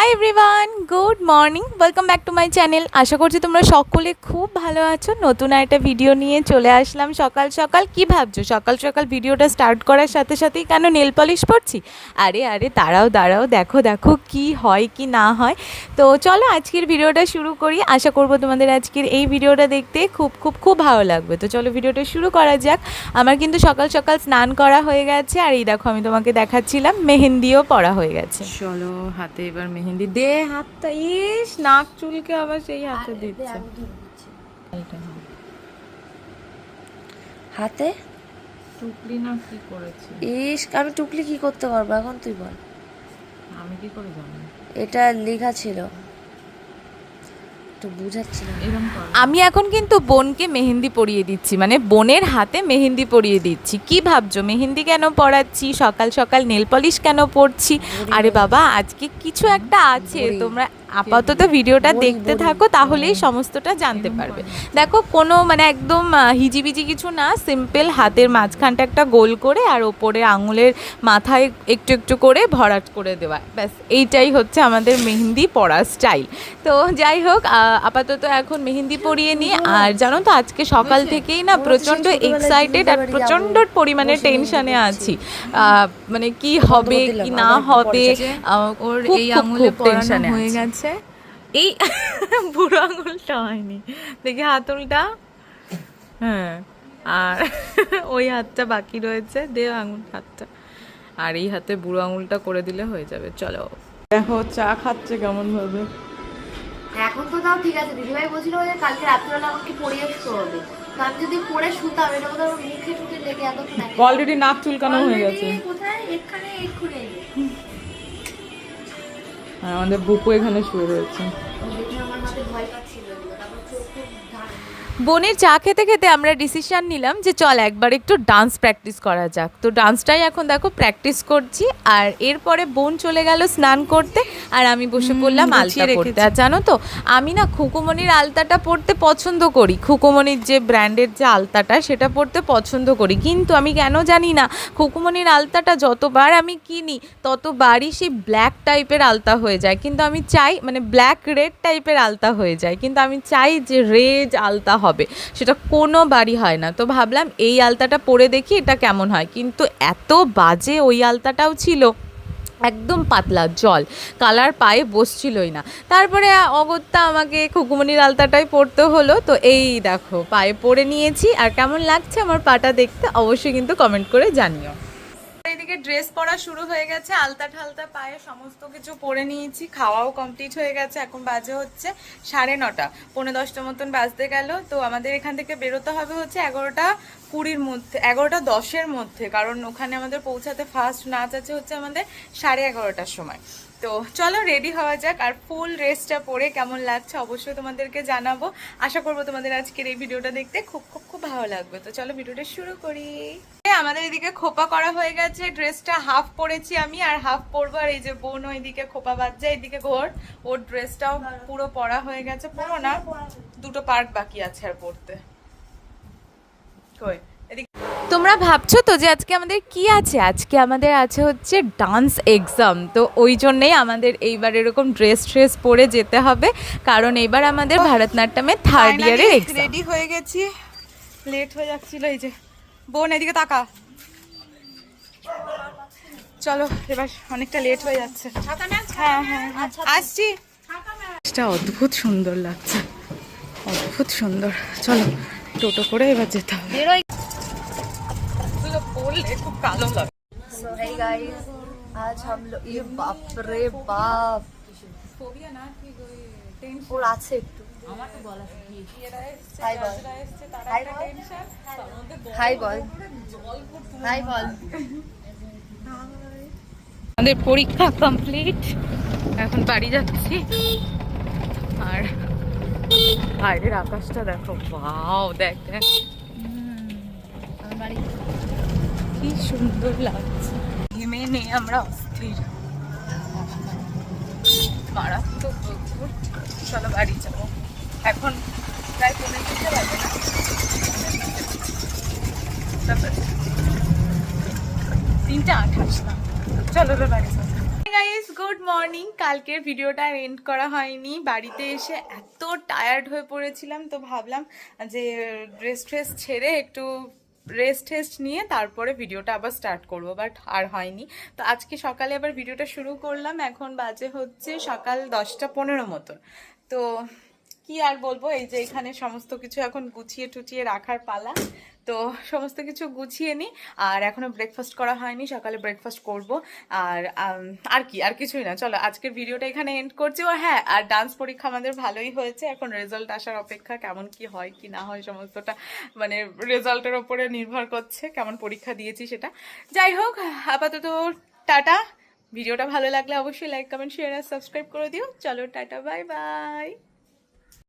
Hi everyone good morning welcome back to my channel আশা করছি তোমরা সকলে খুব ভালো আছো। নতুন একটা ভিডিও নিয়ে চলে আসলাম সকাল সকাল। কি ভাবছ? সকাল সকাল ভিডিওটা স্টার্ট করার সাথে সাথেই কেন নেল পলিশ পড়ছি আরে আরে, দাঁড়াও দাঁড়াও, দেখো দেখো কি হয়, কি না হয়। তো চলো আজকের ভিডিওটা শুরু করি। আশা করব তোমাদের আজকের এই ভিডিওটা দেখতে খুব খুব খুব ভালো লাগবে। তো চলো ভিডিওটা শুরু করা যাক। আমার কিন্তু সকাল সকাল স্নান করা হয়ে গেছে। আর এই দেখো আমি তোমাকে দেখাচ্ছিলাম, মেহেন্দিও পরা হয়ে গেছে। চলো, হাতে এবার মেহেন্দি দে হাতটা ইস নাক চুলকে আবার সেই হাতে দিচ্ছে। হাতে? টুকলি না কি করেছে? ইস আমি টুকলি কি করতে পারব? এখন তুই বল। আমি কি করে জানি এটা লেখা ছিল। বুঝাচ্ছি না আমি এখন কিন্তু বোনকে মেহেন্দি পরিয়ে দিচ্ছি মানে বোনের হাতে মেহেন্দি পরিয়ে দিচ্ছি। কি ভাবছ? মেহেন্দি কেন পড়াচ্ছি সকাল সকাল নেল পলিশ কেন পড়ছি আরে বাবা আজকে কিছু একটা আছে তোমরা আপাতত ভিডিওটা দেখতে থাকো তাহলেই সমস্তটা জানতে পারবে। দেখো কোনো মানে একদম হিজিবিজি কিছু না সিম্পল হাতের মাঝখানটা একটা গোল করে আর ওপরে আঙুলের মাথায় একটু একটু করে ভরাট করে দেওয়া। ব্যাস এইটাই হচ্ছে আমাদের মেহেন্দি পরা স্টাইল। তো যাই হোক আপাতত এখন মেহেন্দি পরিয়ে নিই আর জানো তো আজকে সকাল থেকেই না প্রচণ্ড এক্সাইটেড আর প্রচণ্ড পরিমাণে টেনশনে আছি। মানে কি হবে কি না হবে ওর এই আঙুলে টেনশনে হয়ে আছি। গেছে এই বুড়ো আঙুলটা হয়নি। দেখি হাতলটা। হ্যাঁ আর ওই হাতটা বাকি রয়েছে দে আঙুল হাতটা। আর এই হাতে বুড়ো আঙুলটা করে দিলে হয়ে যাবে। চলো। দেখো চা খাচ্ছে কেমন ভাবে এখন তো তাও ঠিক আছে। দিদিভাই বলছিল যে কালকে রাত্রিবেলা আমাকে পড়িয়ে শুতে হবে। আমি যদি পড়ে শুতাম এটা বোধহয় মুখে টুকে লেগে এতক্ষণ অলরেডি নাক চুলকানো হয়ে গেছে। কোথায়? এখানে এক্ষুনি। আর আমাদের বুকু এখানে শুয়ে রয়েছে। ভয় পাচ্ছিল বোনের চা খেতে খেতে আমরা ডিসিশন নিলাম যে চল একবার একটু ডান্স প্র্যাকটিস করা যাক। তো ডান্সটাই এখন দেখো প্র্যাকটিস করছি আর এরপরে বোন চলে গেল স্নান করতে আর আমি বসে পড়লাম আলতা পড়তে আর জানো তো আমি না খুকুমনির আলতাটা পড়তে পছন্দ করি। খুকুমনির যে ব্র্যান্ডের যে আলতাটা সেটা পড়তে পছন্দ করি। কিন্তু আমি কেন জানি না খুকুমনির আলতাটা যতবার আমি কিনি ততবারই সেই ব্ল্যাক টাইপের আলতা হয়ে যায়। কিন্তু আমি চাই মানে ব্ল্যাক রেড টাইপের আলতা হয়ে যায়। কিন্তু আমি চাই যে রেড আলতা হবে, সেটা কোনো বাড়ি হয় না। তো ভাবলাম এই আলতাটা পরে দেখি এটা কেমন হয়। কিন্তু এত বাজে ওই আলতাটাও ছিল, একদম পাতলা জল, কালার পায়ে বসছিলই না। তারপরে অগত্যা আমাকে খুকুমনির আলতাটাই পরতে হলো। তো এই দেখো, পায়ে পরে নিয়েছি। আর কেমন লাগছে আমার পাটা দেখতে অবশ্যই কিন্তু কমেন্ট করে জানিও। এদিকে ড্রেস পরা শুরু হয়ে গেছে, আলতা ঠালতা পায়ে সমস্ত কিছু পরে নিয়েছি, খাওয়াও কমপ্লিট হয়ে গেছে, এখন বাজে হচ্ছে সাড়ে নটা পনেরো দশটা মতন বাজতে গেল। তো আমাদের এখান থেকে বেরোতে হবে হচ্ছে এগারোটা কুড়ির মধ্যে, এগারোটা দশের মধ্যে, কারণ ওখানে আমাদের পৌঁছাতে ফার্স্ট নাচ আছে হচ্ছে আমাদের সাড়ে এগারোটার সময়। তো চলো রেডি হওয়া যাক আর ফুল ড্রেসটা পরে কেমন লাগছে অবশ্যই তোমাদেরকে জানাব। আশা করব তোমাদের আজকের এই ভিডিওটা দেখতে খুব খুব খুব ভালো লাগবে। তো চলো ভিডিওটা শুরু করি। আমাদের এদিকে খোপা করা হয়ে গেছে ড্রেসটা হাফ পরেছি আমি আর হাফ পরবো। আর এই যে বোন ওইদিকে খোপা বাজছে এইদিকে ঘোর। ওর ড্রেসটাও পুরো পরা হয়ে গেছে, পুরো না, দুটো পার্ট বাকি আছে আর পরতে কই? তোমরা ভাবছ তো যে আজকে আমাদের কি আছে? আজকে আমাদের আছে হচ্ছে ডান্স এক্সাম তো ওই জন্যেই আমাদের এইবার এরকম ড্রেস ট্রেস পরে যেতে হবে। কারণ এবার আমাদের ভারতনাট্যমের থার্ড ইয়ারের এক্সাম রেডি হয়ে গেছি। লেট হয়ে যাচ্ছিল এই যে। বোন এদিকে তাকা। চলো এবার অনেকটা লেট হয়ে যাচ্ছে। হ্যাঁ হ্যাঁ হ্যাঁ। আসছি। এটা অদ্ভুত সুন্দর লাগছে। অদ্ভুত সুন্দর। চলো টোটো করে এবার যেতে হবে। লাগলে বাপ আছে আমাদের পরীক্ষা কমপ্লিট এখন বাড়ি যাচ্ছি। আর বাইরের আকাশটা দেখো। বাও দেখ দেখ। বাড়ি। কি সুন্দর লাগছে। ঘেমে নেই, আমরা অস্থির। মারাত্মক। চলো বাড়ি যাব। এখন প্রায় পনেরো দিতে পারবে না? তিনটে আঠাশ না। চলো বাড়ি যাব। গাইস গুড মর্নিং কালকের ভিডিওটা এন্ড করা হয়নি। বাড়িতে এসে এত টায়ার্ড হয়ে পড়েছিলাম, তো ভাবলাম যে ড্রেস ট্রেস ছেড়ে একটু রেস্ট টেস্ট নিয়ে তারপরে ভিডিওটা আবার স্টার্ট করব বাট আর হয়নি। তো আজকে সকালে আবার ভিডিওটা শুরু করলাম, এখন বাজে হচ্ছে সকাল দশটা পনেরো মতন। তো কি আর বলব? এই যে এখানে সমস্ত কিছু এখন গুছিয়ে টুচিয়ে রাখার পালা। তো সমস্ত কিছু গুছিয়ে নিই আর এখনও ব্রেকফাস্ট করা হয়নি, সকালে ব্রেকফাস্ট করব। আর আর কি, আর কিছুই না। চলো, আজকের ভিডিওটা এখানে এন্ড করছি। ও হ্যাঁ আর ডান্স পরীক্ষা আমাদের ভালোই হয়েছে। এখন রেজাল্ট আসার অপেক্ষা কেমন কি হয়, কি না হয় সমস্তটা মানে রেজাল্টের ওপরে নির্ভর করছে, কেমন পরীক্ষা দিয়েছি সেটা। যাই হোক, আপাতত টাটা। ভিডিওটা ভালো লাগলে অবশ্যই লাইক কমেন্ট শেয়ার আর সাবস্ক্রাইব করে দিও। চলো, টাটা বাই বাই